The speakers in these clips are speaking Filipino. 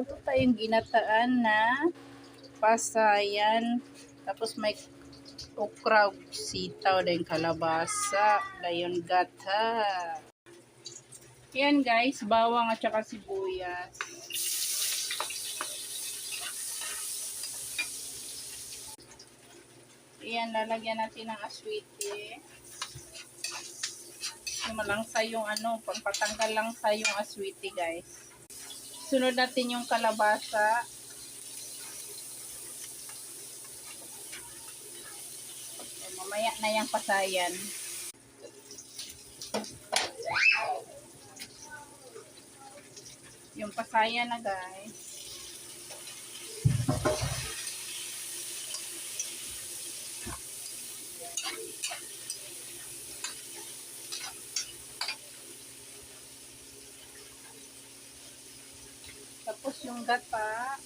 Luto tayong ginataan na pasayan. Tapos may okra, sitaw, din kalabasa, dayon gata. Yan guys, bawang at saka sibuyas. Yan, lalagyan natin ng aswiti. Malangsa yung ano, pampatanggal lang sa yung aswiti guys. Sunod natin yung kalabasa. Mamaya na yung pasayan. Yung pasayan na guys. Tapos yung gata.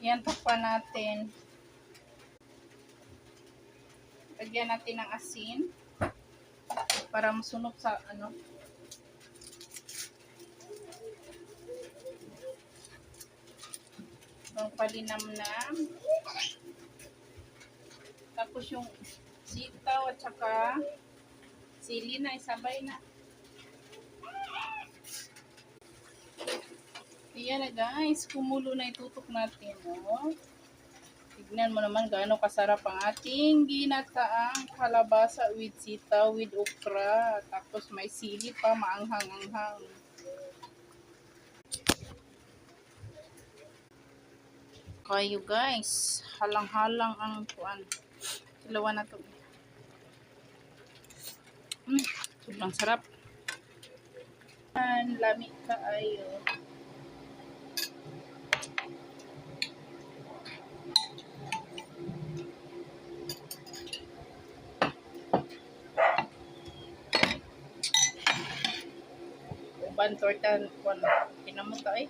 Yan, takpan natin. Lagyan natin ng asin. Para masunog sa ano. Ang palinamnam. Tapos yung sitaw at saka sili na, isabay na. Ayan na guys, kumulo na itutok natin. Oh. Tignan mo naman gaano kasarap ang ating ginataang kalabasa with sitaw with okra. Tapos may sili pa, maanghang-anghang. Kayo guys, halang-halang ang kuan. Dalawa na to. Mm, sobrang sarap. Ang lamig ka ayo. Uban tortan, kung ano, pinamata eh.